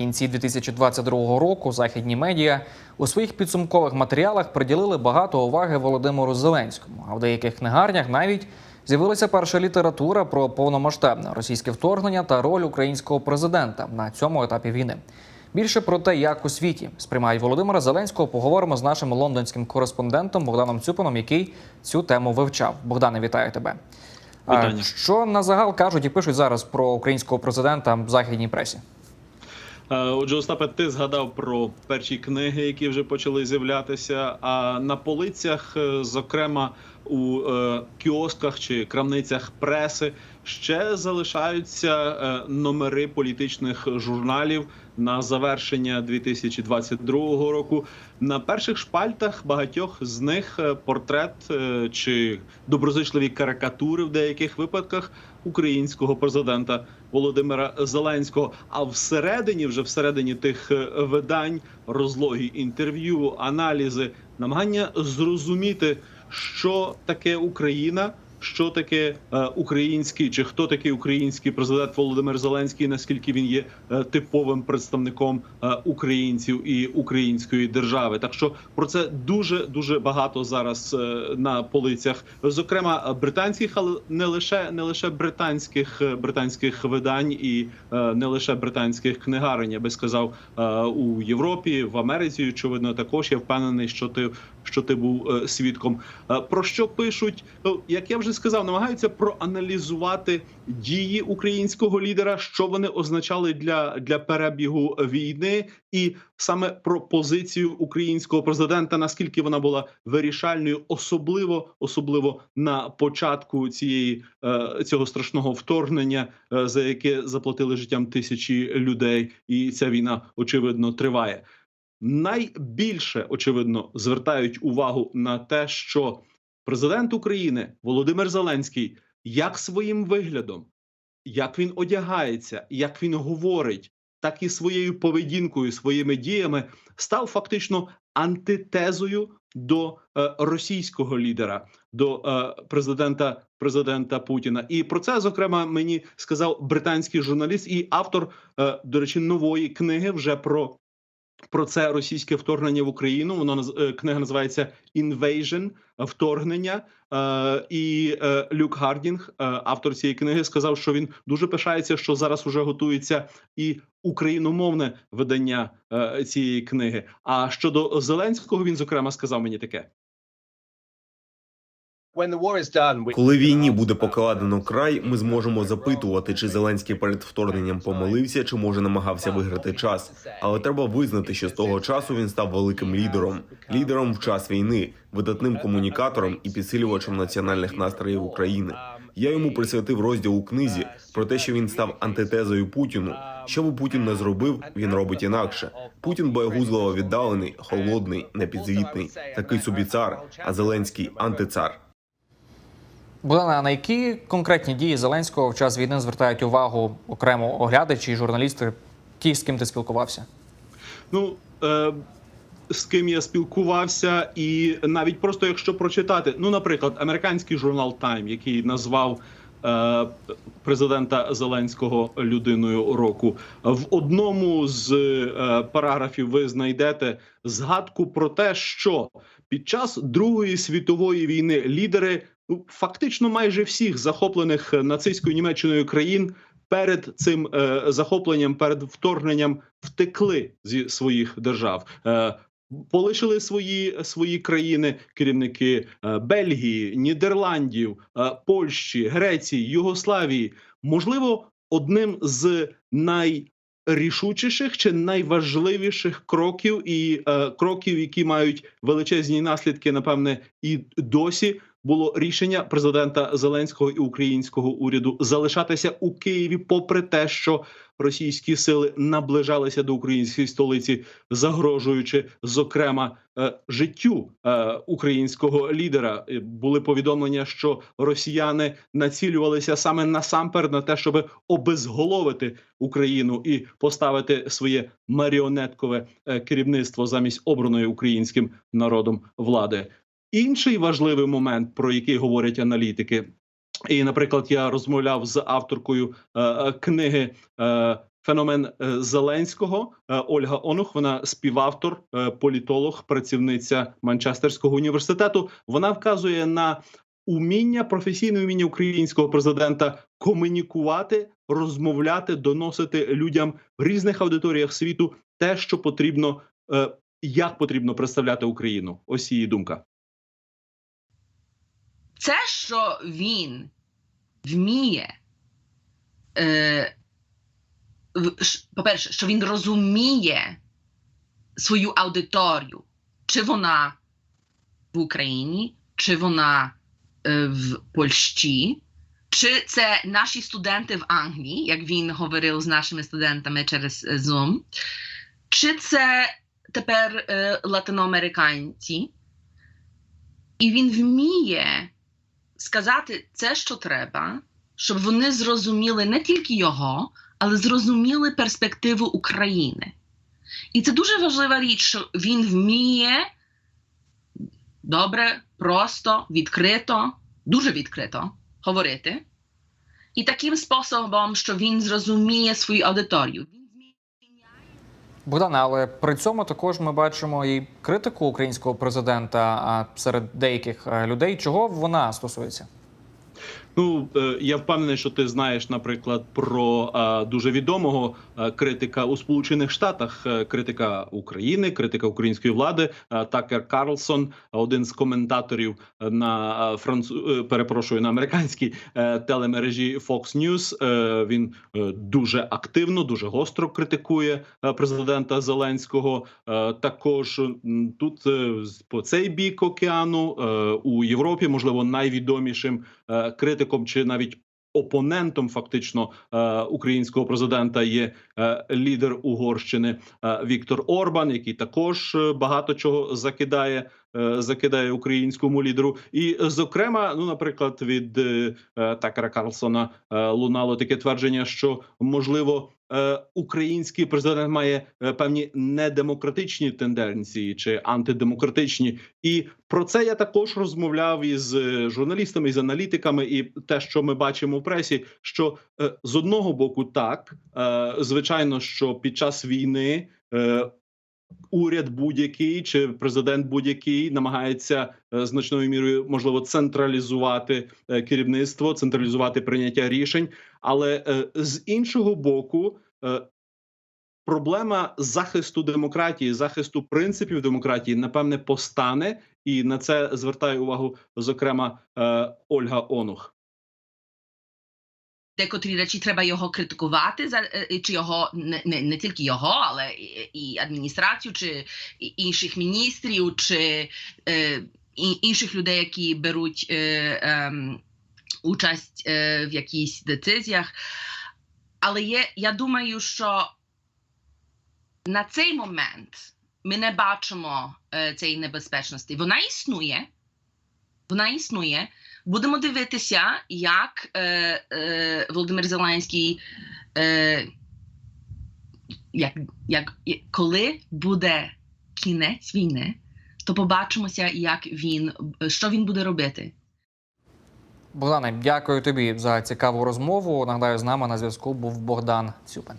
кінці 2022 року західні медіа у своїх підсумкових матеріалах приділили багато уваги Володимиру Зеленському. А в деяких книгарнях навіть з'явилася перша література про повномасштабне російське вторгнення та роль українського президента на цьому етапі війни. Більше про те, як у світі сприймають Володимира Зеленського, поговоримо з нашим лондонським кореспондентом Богданом Цюпином, який цю тему вивчав. Богдане, вітаю тебе. Вітання. Що на загал кажуть і пишуть зараз про українського президента в західній пресі? Е, Отже, Остапе, ти згадав про перші книги, які вже почали з'являтися. А на полицях, е, зокрема у е, кіосках чи крамницях преси, ще залишаються номери політичних журналів на завершення 2022 року. На перших шпальтах багатьох з них портрет чи доброзичливі карикатури в деяких випадках українського президента Володимира Зеленського. А всередині, вже всередині тих е, видань, розлогі інтерв'ю, аналізи, намагання зрозуміти, що таке Україна. Що таке е, український, чи хто такий український президент Володимир Зеленський? Наскільки він є е, типовим представником е, українців і української держави? Так що про це дуже дуже багато зараз на полицях, зокрема британських, але не лише не лише британських британських видань і не лише британських книгарень. Я би сказав у Європі, в Америці. Очевидно, також я впевнений, що ти що ти був е, свідком. Е, Про що пишуть? Ну, як я вже сказав, намагаються проаналізувати дії українського лідера, що вони означали для, для перебігу війни, і саме про позицію українського президента, наскільки вона була вирішальною, особливо особливо на початку цієї е, цього страшного вторгнення, за яке заплатили життям тисячі людей, і ця війна очевидно триває найбільше очевидно звертають увагу на те, що президент України Володимир Зеленський як своїм виглядом, як він одягається, як він говорить, так і своєю поведінкою, своїми діями став фактично антитезою до е, російського лідера, до е, президента президента Путіна. І про це зокрема мені сказав британський журналіст і автор, е, до речі, нової книги вже про про це російське вторгнення в Україну. Воно е, книга називається Invasion – вторгнення. Е, І е, Люк Гардінг, автор цієї книги, сказав, що він дуже пишається, що зараз уже готується і україномовне видання цієї книги. А щодо Зеленського, він зокрема сказав мені таке. Коли війні буде покладено край, ми зможемо запитувати, чи Зеленський перед вторгненням помилився, чи може намагався виграти час. Але треба визнати, що з того часу він став великим лідером, лідером в час війни, видатним комунікатором і підсилювачем національних настроїв України. Я йому присвятив розділ у книзі про те, що він став антитезою Путіну. Що би Путін не зробив, він робить інакше. Путін боягузливо віддалений, холодний, непідзвітний, такий собі цар, а Зеленський антицар. Богдане, а на які конкретні дії Зеленського в час війни звертають увагу окремо оглядачі і журналісти? Ті, з ким ти спілкувався? Ну е, з ким я спілкувався, і навіть просто якщо прочитати, ну, наприклад, американський журнал Time, який назвав е, президента Зеленського людиною року, в одному з е, параграфів ви знайдете згадку про те, що під час Другої світової війни лідери фактично майже всіх захоплених нацистською Німеччиною країн перед цим е, захопленням, перед вторгненням втекли зі своїх держав. Е, Полишили свої свої країни керівники е, Бельгії, Нідерландів, е, Польщі, Греції, Югославії. Можливо, одним з найрішучіших чи найважливіших кроків і е, кроків, які мають величезні наслідки, напевне, і досі було рішення президента Зеленського і українського уряду залишатися у Києві, попри те, що російські сили наближалися до української столиці, загрожуючи зокрема е, життю е, українського лідера. Е, Були повідомлення, що росіяни націлювалися саме насамперед на те, щоб обезголовити Україну і поставити своє маріонеткове керівництво замість обраної українським народом влади. Інший важливий момент, про який говорять аналітики, і, наприклад, я розмовляв з авторкою е, е, книги е, феномен е, Зеленського. Е, Ольга Онух, вона співавтор, політолог, працівниця Манчестерського університету. Вона вказує на уміння, професійне уміння українського президента комунікувати, розмовляти, доносити людям в різних аудиторіях світу те, що потрібно, як потрібно представляти Україну. Ось її думка. Це, що він вміє, е, в- ш- по-перше, що він розуміє свою аудиторію, чи вона в Україні, чи вона е, в Польщі, чи це наші студенти в Англії, як він говорив з нашими студентами через е, Zoom, чи це тепер е, латиноамериканці. І він вміє сказати це, що треба, щоб вони зрозуміли не тільки його, але зрозуміли перспективу України. І це дуже важлива річ, що він вміє добре, просто, відкрито, дуже відкрито говорити. І таким способом, що він зрозуміє свою аудиторію. Богдане, але при цьому також ми бачимо і критику українського президента серед деяких е, людей. Чого вона стосується? Ну е, я впевнений, що ти знаєш, наприклад, про е, дуже відомого е, критика у Сполучених Штатах, критика України, критика української влади Такер Карлсон, один з коментаторів на францу... перепрошую на американській телемережі Fox News. Він дуже активно, дуже гостро критикує президента Зеленського. Також тут по цей бік океану у Європі, можливо, найвідомішим е, критиком чи навіть опонентом фактично е, українського президента є е, лідер Угорщини е, Віктор Орбан, який також багато чого закидає. Закидає українському лідеру, і зокрема, ну наприклад, від Такера Карлсона лунало таке твердження, що можливо український президент має е, певні недемократичні тенденції чи антидемократичні, і про це я також розмовляв із е, журналістами, із аналітиками, і те, що ми бачимо в пресі, що е, з одного боку, так е, звичайно, що під час війни. Уряд будь-який чи президент будь-який намагається е, значною мірою можливо централізувати е, керівництво, централізувати прийняття рішень. Але е, з іншого боку, проблема захисту демократії, захисту принципів демократії, напевне, постане, і на це звертає увагу зокрема Ольга Онух. Декотрі речі треба його критикувати за е, чи його не, не, тільки його, але і, адміністрацію, чи інших міністрів, чи е, інших людей, які беруть е, ем, участь е, в якихось децизіях. Але є, я думаю, що на цей момент ми не бачимо е, цієї небезпечності. Вона існує. Вона існує. Будемо дивитися, як е, е, Володимир Зеленський, е, як, як, коли буде кінець війни, то побачимося, як він, що він буде робити. Богдане, дякую тобі за цікаву розмову. Нагадаю, з нами на зв'язку був Богдан Цюпин.